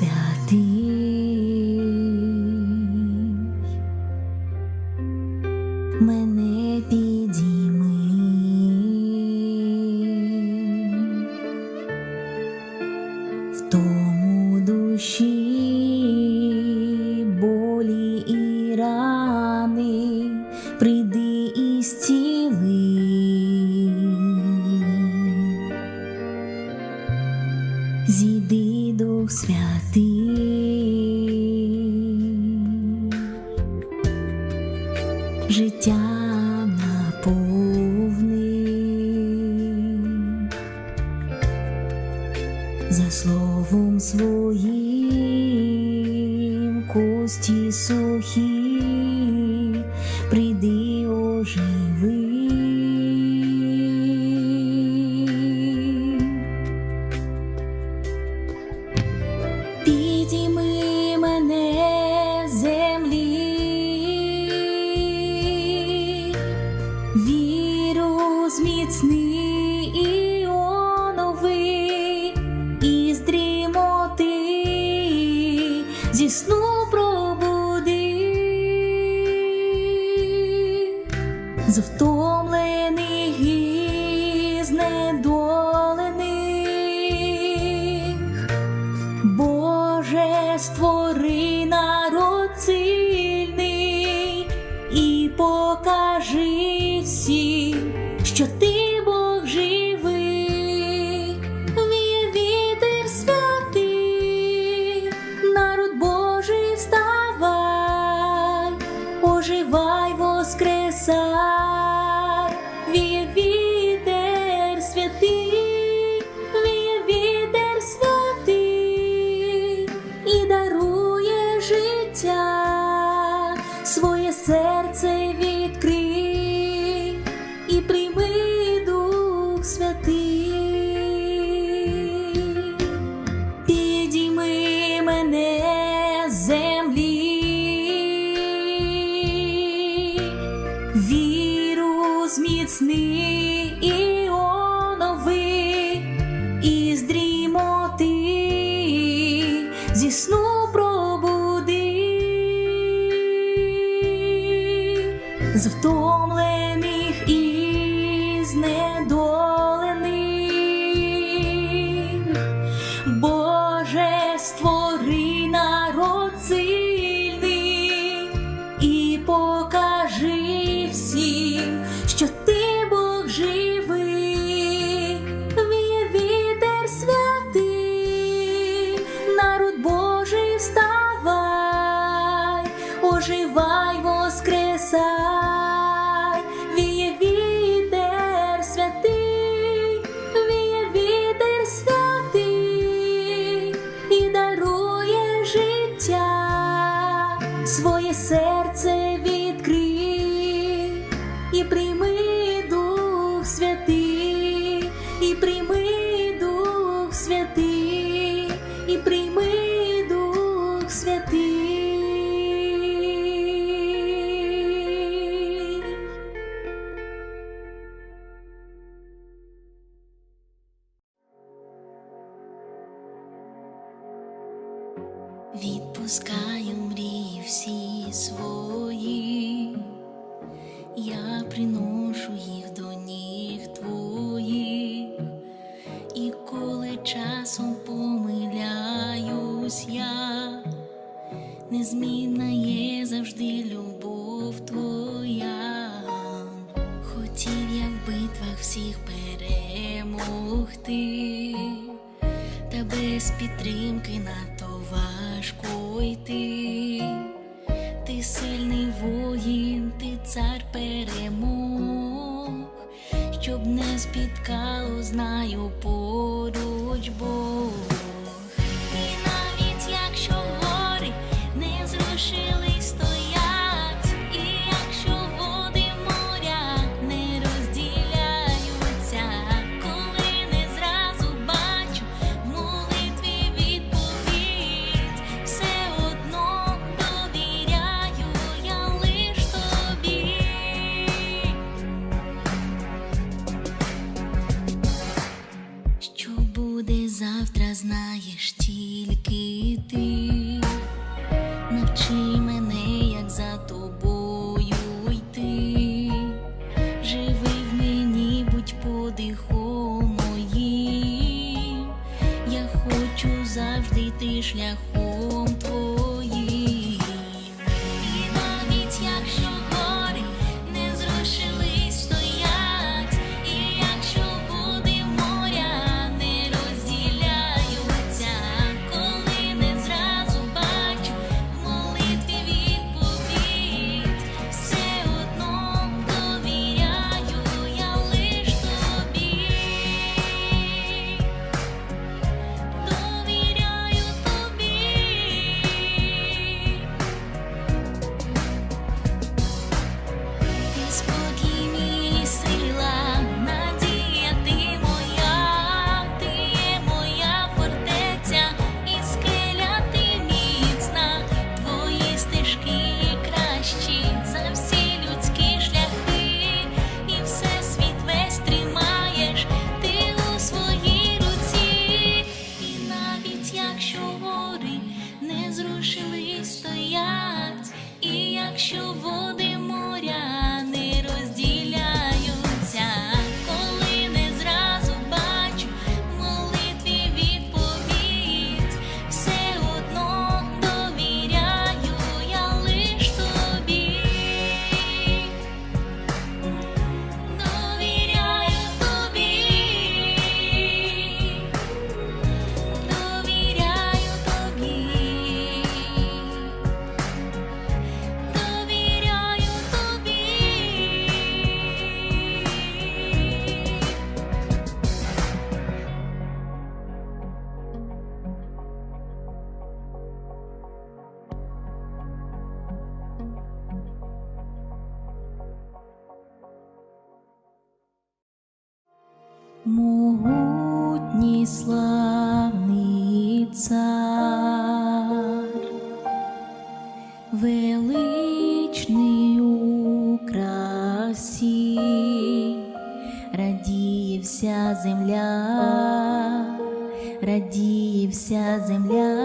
atmosphere. за словом своїм кості сухі. 你那 зміцни. незмінна є завжди любов твоя, хотів я в битвах всіх перемогти, та без підтримки надто важко йти. Ти сильний воїн, ти цар перемог, щоб не спіткало, знаю поруч Бог. Вся земля, радіє вся земля,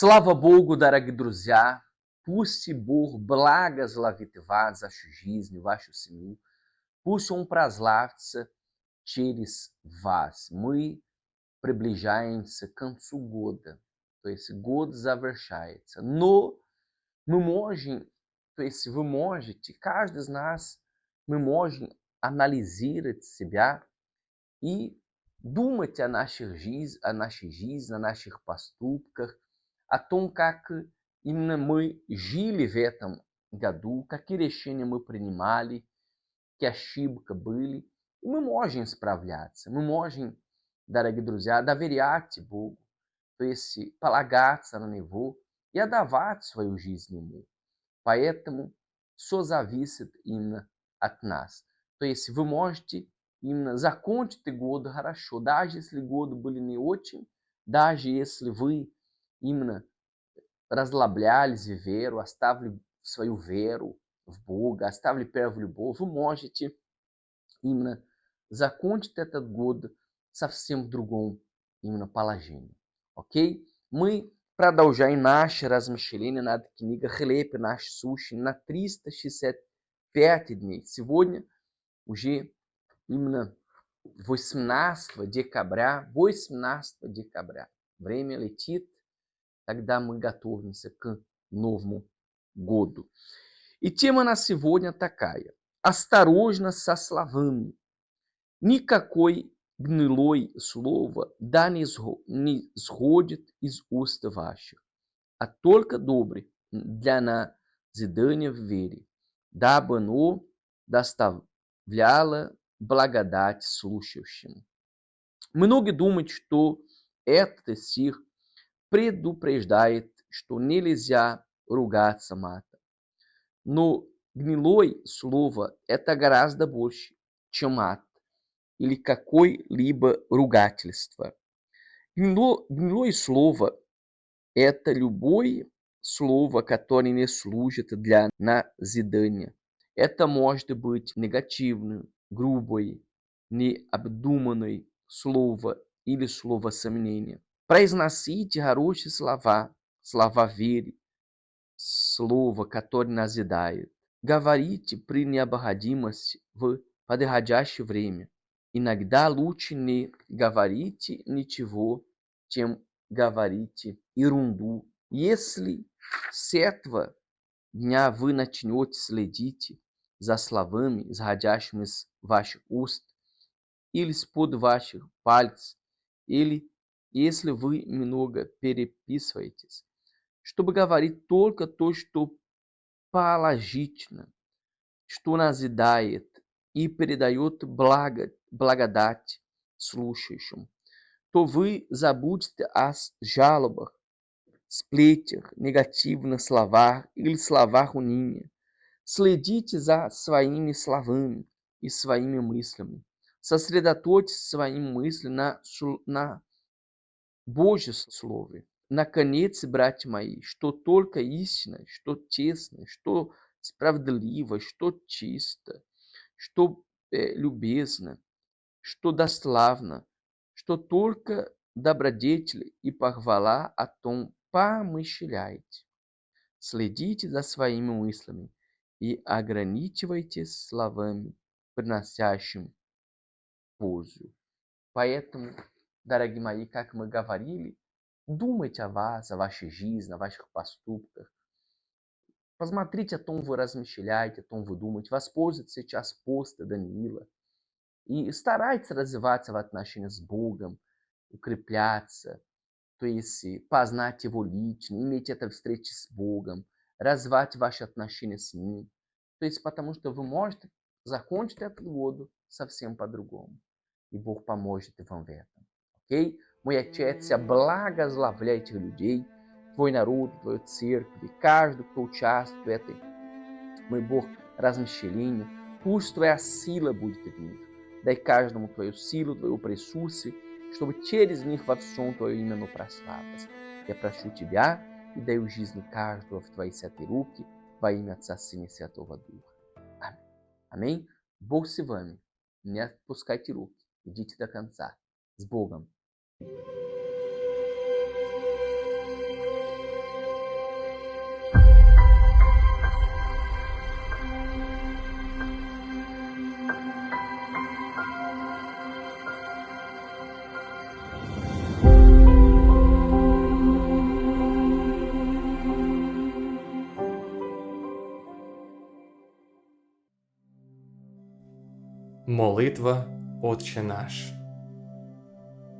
Слава Богу, дорогі друзья! Пусть Бог благословит вас, вашу жизнь, вашу семью. Пусть Он прославится через вас. Мы приближаемся к концу года. То есть год завершается. Но мы можем, то есть вы можете, каждый из нас, мы можем анализировать себя и думать о наших жизни, о нашей жизни, о наших поступках, о том, как именно мы жили в этом году, какие решения мы принимали, que ошибки были. И мы можем справляться, мы можем, дорогие друзья, доверять Богу, то есть полагаться на Него и отдавать свою жизнь Ему. Поэтому все зависит именно от нас. То есть вы можете именно закончить год хорошо, даже если годы были не очень, даже если вы именно расслаблялись в веру, оставили свою веру в Бога, оставили первую любовь, вы можете именно закончить этот год совсем в другом именно положении. Окей? Мы продолжаем наше размышление над книгой Хлеб наш сущий на 365 дней. Сегодня уже именно 18 декабря, 18 декабря. Время летит, тогда мы готовимся к Новому году. И тема на сегодня такая. Осторожно со словами. Никакой гнилой слово да не, сго- не сходит из уст ваших, а только добрый для назидания в вере, дабы оно доставляло благодать слушающим. Многие думают, что этот стих предупреждает, что нельзя ругаться матом. Но гнилое слово – это гораздо больше, чем мат или какое-либо ругательство. Гнило- Гнилое слово – это любое слово, которое не служит для назидания. Это может быть негативное, грубое, необдуманное слово или слово сомнения. Preznacite Harushi Slavá, Slavaviri, Slova, Katorinazidaya, Gavarite Priniabhadimas, Padehadjashi Vremya, Inagda Lutine Gavariti, Nitivô, Tiam, Gavariti, Irundu, Yesli Setva Nyavanatinotis Ledite, Zaslavami, Zradjashmis Vash Ust, Ilis Pudvash Palits, ele за словами, исходящими из ваших уст, или из-под ваших пальцев, или если вы много переписываетесь, чтобы говорить только то, что положительно, что назидает и передает благо, благодать слушающим, то вы забудете о жалобах, сплетнях, негативных словах или словах уныния. Следите за своими словами и своими мыслями. Сосредоточьте свои мысли на, сл- на Божьем Слове. Наконец, братья мои, что только истинно, что честно, что справедливо, что чисто, что э, любезно, что дославно, что только добродетель и похвала о том помышляйте. Следите за своими мыслями и ограничивайтесь словами, приносящими пользу. Поэтому, дорогие как мы говорили, думайте о вас, о вашей жизни, о ваших поступках. Посмотрите, о том вы размышляете, о том вы думаете. Воспользуйтесь сейчас поста Даниила. И старайтесь развиваться в отношениях с Богом, укрепляться, то есть познать Его лично, иметь это встречи с Богом, развивать ваши отношения с Ним. То есть потому что вы можете закончить эту году совсем по-другому. И Бог поможет вам в этом. Окей? Мой Отец, я благословляю этих людей, Твой народ, Твою церковь, и каждый, кто участвует в этой, мой Бог, размышления. Пусть Твоя сила будет в них. Дай каждому Твою силу, Твое присутствие, чтобы через них во всем Твое имя оно прославилось. Я прошу Тебя и даю жизнь каждого в Твои святые руки во имя Отца, Сына и Святого Духа. Аминь. Аминь. Бог с вами. Не отпускайте руки. Идите до конца. С Богом. Молитва Отче наш.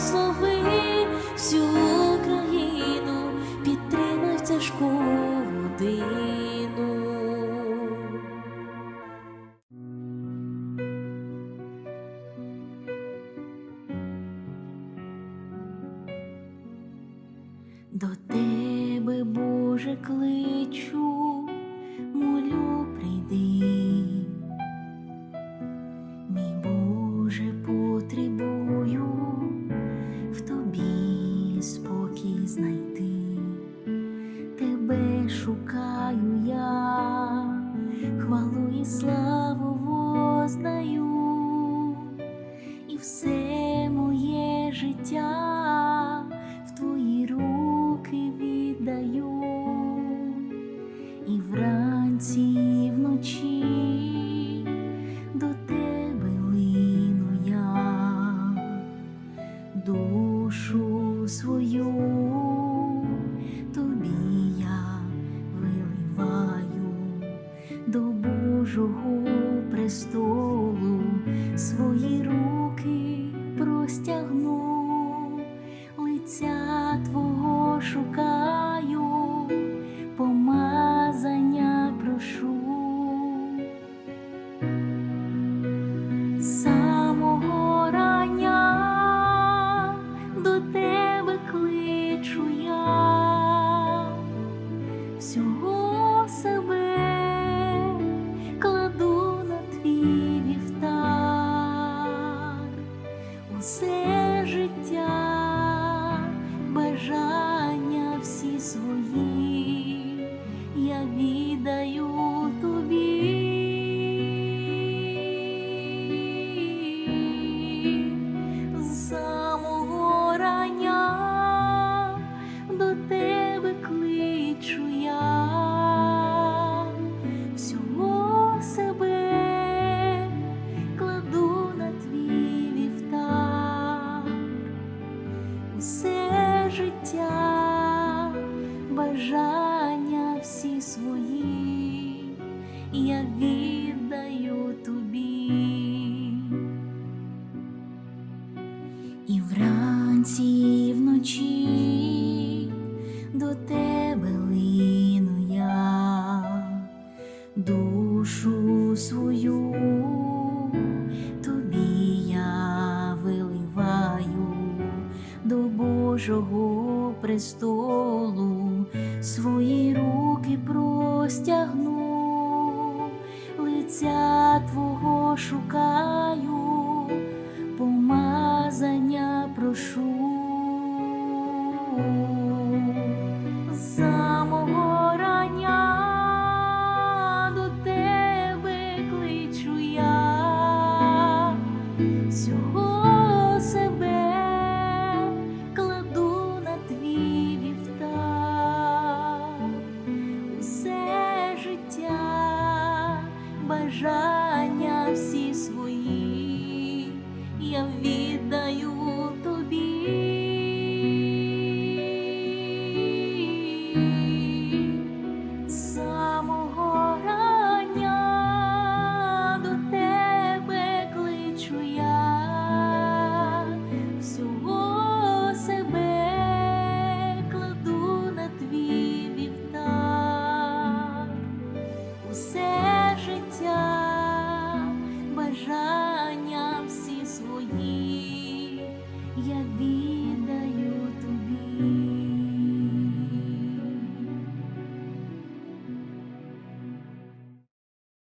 So. і вранці і вночі. і вранці, і вночі до тебе.